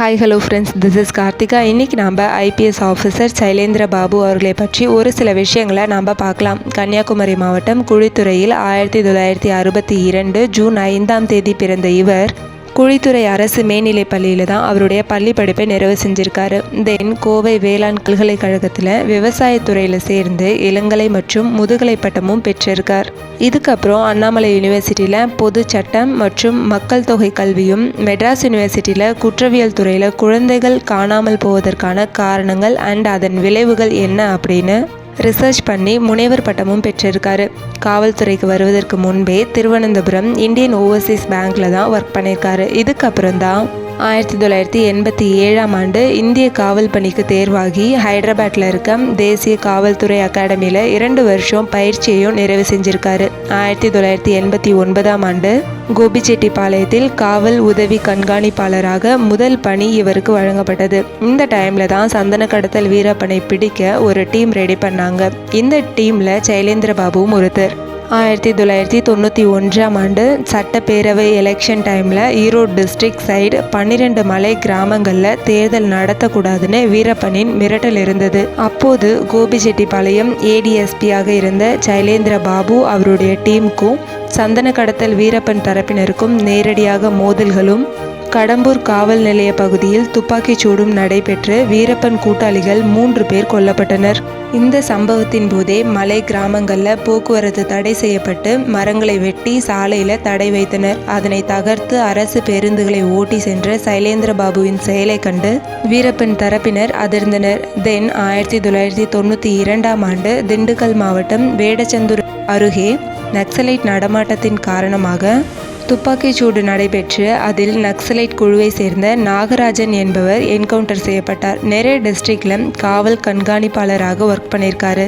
Hi hello friends this is Karthika இன்றைக்கி நாம் IPS officer Sailendra Babu அவர்களை பற்றி ஒரு சில விஷயங்களை நாம் பார்க்கலாம். கன்னியாகுமரி மாவட்டம் குழித்துறையில் ஆயிரத்தி தொள்ளாயிரத்தி அறுபத்தி இரண்டு ஜூன் ஐந்தாம் தேதி பிறந்த இவர் குழித்துறை அரசு மேல்நிலைப் பள்ளியில் தான் அவருடைய பள்ளி படிப்பை நிறைவு செஞ்சிருக்காரு. தென் கோவை வேளாண் பல்கலைக்கழகத்தில் விவசாயத்துறையில் சேர்ந்து இளங்கலை மற்றும் முதுகலை பட்டமும் பெற்றிருக்கார். இதுக்கப்புறம் அண்ணாமலை யூனிவர்சிட்டியில் பொது சட்டம் மற்றும் மக்கள் தொகை கல்வியும் மெட்ராஸ் யூனிவர்சிட்டியில் குற்றவியல் துறையில் குழந்தைகள் காணாமல் போவதற்கான காரணங்கள் அண்ட் அதன் விளைவுகள் என்ன அப்படின்னு ரிசர்ச் பண்ணி முனைவர் பட்டமும் பெற்றிருக்காரு. காவல்துறைக்கு வருவதற்கு முன்பே திருவனந்தபுரம் இந்தியன் ஓவர்சீஸ் பேங்க்ல தான் ஒர்க் பண்ணியிருக்காரு இதுக்கப்புறம் தான் ஆயிரத்தி தொள்ளாயிரத்தி எண்பத்தி ஏழாம் ஆண்டு இந்திய காவல் பணிக்கு தேர்வாகி ஹைதராபாத்தில் இருக்க தேசிய காவல்துறை அகாடமியில் இரண்டு வருஷம் பயிற்சியையும் நிறைவு செஞ்சிருக்காரு. ஆயிரத்தி தொள்ளாயிரத்தி எண்பத்தி ஒன்பதாம் ஆண்டு கோபிச்செட்டிப்பாளையத்தில் காவல் உதவி கண்காணிப்பாளராக முதல் பணி இவருக்கு வழங்கப்பட்டது. இந்த டைம்ல தான் சந்தன கடத்தல் வீரப்பனை பிடிக்க ஒரு டீம் ரெடி பண்ணாங்க. இந்த டீம்ல சைலேந்திர பாபுவும் ஒருத்தர். ஆயிரத்தி தொள்ளாயிரத்தி தொண்ணூற்றி ஒன்றாம் ஆண்டு சட்டப்பேரவை எலெக்ஷன் டைமில் ஈரோடு டிஸ்ட்ரிக்ட் சைடு பன்னிரெண்டு மலை கிராமங்களில் தேர்தல் நடத்தக்கூடாதுன்னு வீரப்பனின் மிரட்டல் இருந்தது. அப்போது கோபிச்செட்டிப்பாளையம் ஏடிஎஸ்பியாக இருந்த சைலேந்திர பாபு அவருடைய டீமுக்கும் சந்தன கடத்தல் வீரப்பன் தரப்பினருக்கும் நேரடியாக மோதல்களும் கடம்பூர் காவல் நிலைய பகுதியில் துப்பாக்கிச் சூடும் நடைபெற்று வீரப்பன் கூட்டாளிகள் மூன்று பேர் கொல்லப்பட்டனர். இந்த சம்பவத்தின் போதே மலை கிராமங்களில் போக்குவரத்து தடை செய்யப்பட்டு மரங்களை வெட்டி சாலையில் தடை வைத்தனர். அதனை தகர்த்து அரசு பேருந்துகளை ஓட்டி சென்ற சைலேந்திரபாபுவின் செயலை கண்டு வீரப்பன் தரப்பினர் அதிர்ந்தனர். தென் ஆயிரத்தி தொள்ளாயிரத்தி தொண்ணூற்றி இரண்டாம் ஆண்டு திண்டுக்கல் மாவட்டம் வேடச்சந்தூர் அருகே நக்சலைட் நடமாட்டத்தின் காரணமாக துப்பாக்கிச் சூடு நடைபெற்று அதில் நக்சலைட் குழுவை சேர்ந்த நாகராஜன் என்பவர் என்கவுண்டர் செய்யப்பட்டார். நிறைய டிஸ்ட்ரிக்டில் காவல் கண்காணிப்பாளராக ஒர்க் பண்ணியிருக்காரு.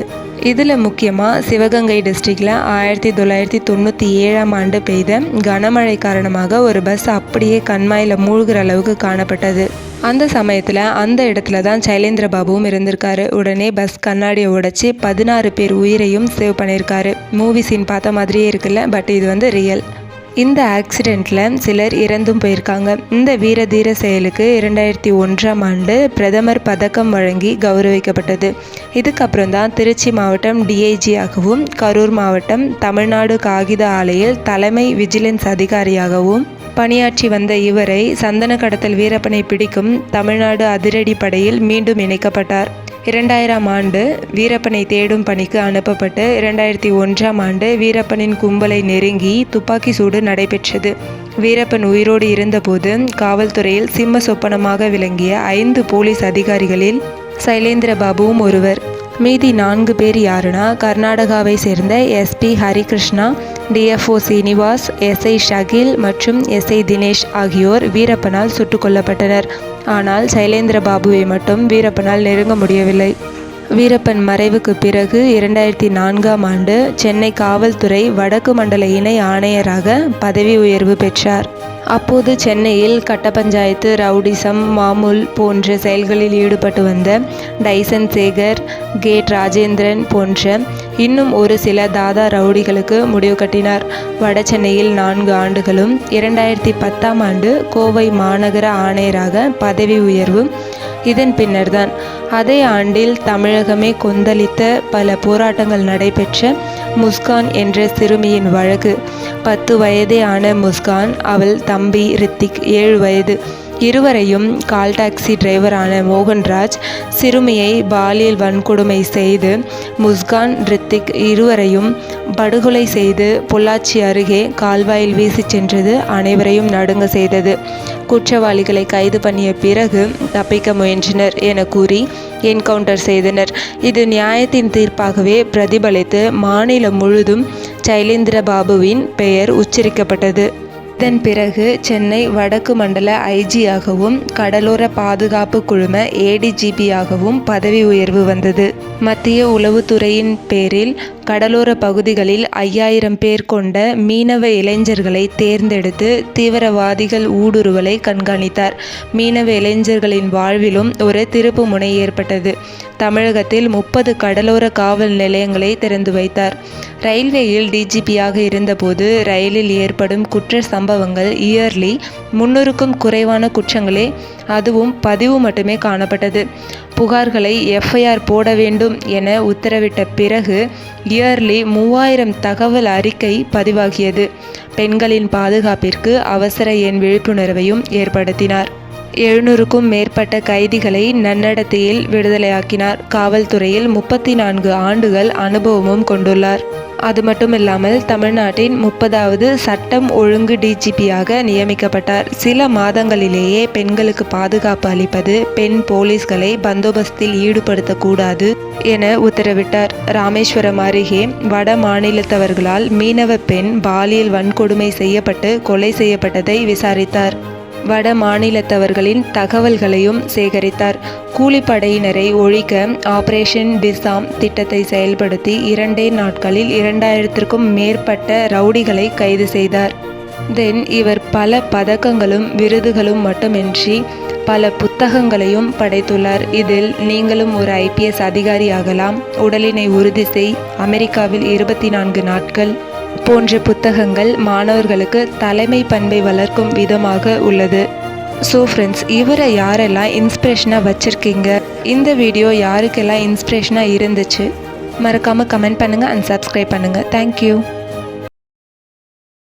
இதில் முக்கியமாக சிவகங்கை டிஸ்ட்ரிக்டில் ஆயிரத்தி தொள்ளாயிரத்தி தொண்ணூற்றி ஏழாம் ஆண்டு பெய்த கனமழை காரணமாக ஒரு பஸ் அப்படியே கண்மாயில் மூழ்கிற அளவுக்கு காணப்பட்டது. அந்த சமயத்தில் அந்த இடத்துல தான் சைலேந்திர பாபுவும் இருந்திருக்காரு. உடனே பஸ் கண்ணாடியை உடைச்சி பதினாறு பேர் உயிரையும் சேவ் பண்ணியிருக்காரு. மூவி சீன் பார்த்த மாதிரியே இருக்குல்ல பட் இது வந்து ரியல் இந்த ஆக்சிடெண்ட்டில் சிலர் இறந்தும் போயிருக்காங்க. இந்த வீர தீர செயலுக்கு இரண்டாயிரத்தி ஒன்றாம் ஆண்டு பிரதமர் பதக்கம் வழங்கி கௌரவிக்கப்பட்டது. இதுக்கப்புறம் தான் திருச்சி மாவட்டம் டிஐஜியாகவும் கரூர் மாவட்டம் தமிழ்நாடு காகித ஆலையில் தலைமை விஜிலன்ஸ் அதிகாரியாகவும் பணியாற்றி வந்த இவரை சந்தன கடத்தல் வீரப்பனை பிடிக்கும் தமிழ்நாடு அதிரடி படையில் மீண்டும் இணைக்கப்பட்டார். இரண்டாயிரம் ஆண்டு வீரப்பனை தேடும் பணிக்கு அனுப்பப்பட்டு இரண்டாயிரத்தி ஒன்றாம் ஆண்டு வீரப்பனின் கும்பலை நெருங்கி துப்பாக்கி சூடு நடைபெற்றது. வீரப்பன் உயிரோடு இருந்தபோது காவல்துறையில் சிம்ம சொப்பனமாக விளங்கிய ஐந்து போலீஸ் அதிகாரிகளில் சைலேந்திர பாபுவும் ஒருவர். மீதி நான்கு பேர் யாருன்னா கர்நாடகாவை சேர்ந்த SP Harikrishna DFO Srinivas SI Shakil மற்றும் எஸ்ஐ தினேஷ் ஆகியோர் வீரப்பனால் சுட்டுக் கொல்லப்பட்டனர். ஆனால் சைலேந்திர பாபுவை மட்டும் வீரப்பனால் நெருங்க முடியவில்லை. வீரப்பன் மறைவுக்கு பிறகு இரண்டாயிரத்தி நான்காம் ஆண்டு சென்னை காவல்துறை வடக்கு மண்டல இணை ஆணையராக பதவி உயர்வு பெற்றார். அப்போது சென்னையில் கட்ட பஞ்சாயத்து ரவுடிசம் மாமூல் போன்ற செயல்களில் ஈடுபட்டு வந்த டைசன் சேகர் கேட் ராஜேந்திரன் போன்ற இன்னும் ஒரு சில தாதா ரவுடிகளுக்கு முடிவு கட்டினார். வட சென்னையில் நான்கு ஆண்டுகளும் இரண்டாயிரத்தி பத்தாம் ஆண்டு கோவை மாநகர ஆணையராக பதவி உயர்வு இதன் பின்னர்தான் அதே ஆண்டில் தமிழகமே கொந்தளித்த பல போராட்டங்கள் நடைபெற்ற முஸ்கான் என்ற சிறுமியின் வழக்கு. பத்து வயதே ஆன முஸ்கான் அவள் தம்பி ரித்திக் ஏழு வயது. இருவரையும் கால் டாக்ஸி டிரைவரான மோகன்ராஜ் சிறுமியை பாலியல் வன்கொடுமை செய்து முஸ்கான் ரித்திக் இருவரையும் படுகொலை செய்து பொள்ளாச்சி அருகே கால்வாயில் வீசிச் சென்றது அனைவரையும் நடுங்க செய்தது. குற்றவாளிகளை கைது பண்ணிய பிறகு தப்பிக்க முயன்றனர் என கூறி என்கவுண்டர் செய்தனர். இது நியாயத்தின் தீர்ப்பாகவே பிரதிபலித்து மாநிலம் முழுதும் சைலேந்திர பாபுவின் பெயர் உச்சரிக்கப்பட்டது. இதன் பிறகு சென்னை வடக்கு மண்டல ஐஜியாகவும் கடலோர பாதுகாப்பு குழும ஏடிஜிபியாகவும் பதவி உயர்வு வந்தது. மத்திய உளவுத்துறையின் பேரில் கடலோர பகுதிகளில் ஐயாயிரம் பேர் கொண்ட மீனவ இளைஞர்களை தேர்ந்தெடுத்து தீவிரவாதிகள் ஊடுருவலை கண்காணித்தார். மீனவ இளைஞர்களின் வாழ்விலும் ஒரு திருப்பு முனை ஏற்பட்டது. தமிழகத்தில் முப்பது கடலோர காவல் நிலையங்களை திறந்து வைத்தார். ரயில்வேயில் டிஜிபியாக இருந்தபோது ரயிலில் ஏற்படும் குற்ற சம்பவங்கள் இயர்லி முன்னூறுக்கும் குறைவான குற்றங்களே அதுவும் பதிவு மட்டுமே காணப்பட்டது. புகார்களை எஃப்ஐஆர் போட வேண்டும் என உத்தரவிட்ட பிறகு இயர்லி மூவாயிரம் தகவல் அறிக்கை பதிவாகியது. பெண்களின் பாதுகாப்பிற்கு அவசர எண் விழிப்புணர்வையும் ஏற்படுத்தினார். எழுநூறுக்கும் மேற்பட்ட கைதிகளை நன்னடத்தையில் விடுதலையாக்கினார். காவல்துறையில் முப்பத்தி நான்கு ஆண்டுகள் அனுபவமும் கொண்டுள்ளார். அது மட்டுமில்லாமல் தமிழ்நாட்டின் முப்பதாவது சட்டம் ஒழுங்கு டிஜிபியாக நியமிக்கப்பட்டார். சில மாதங்களிலேயே பெண்களுக்கு பாதுகாப்பு அளிப்பது பெண் போலீஸ்களை பந்தோபஸ்தில் ஈடுபடுத்தக்கூடாது என உத்தரவிட்டார். ராமேஸ்வரம் அருகே வட மாநிலத்தவர்களால் மீனவ பெண் பாலியல் வன்கொடுமை செய்யப்பட்டு கொலை செய்யப்பட்டதை விசாரித்தார். வட மாநிலத்தவர்களின் தகவல்களையும் சேகரித்தார். கூலிப்படையினரை ஒழிக்க ஆபரேஷன் டிசாம் திட்டத்தை செயல்படுத்தி இரண்டே நாட்களில் இரண்டாயிரத்திற்கும் மேற்பட்ட ரவுடிகளை கைது செய்தார். தென் இவர் பல பதக்கங்களும் விருதுகளும் மட்டுமின்றி பல புத்தகங்களையும் படைத்துள்ளார். இதில் நீங்களும் ஒரு ஐபிஎஸ் அதிகாரி ஆகலாம் உடலினை உறுதி செய். அமெரிக்காவில் இருபத்தி நான்கு நாட்கள். போன்ற புத்தகங்கள் மாணவர்களுக்கு தலைமை பண்பை வளர்க்கும் விதமாக உள்ளது. ஸோ ஃப்ரெண்ட்ஸ் இவரை யாரெல்லாம் இன்ஸ்பிரேஷனாக வச்சுருக்கீங்க? இந்த வீடியோ யாருக்கெல்லாம் இன்ஸ்பிரேஷனாக இருந்துச்சு? மறக்காமல் கமெண்ட் பண்ணுங்கள் அண்ட் சப்ஸ்கிரைப் பண்ணுங்கள் தேங்க்யூ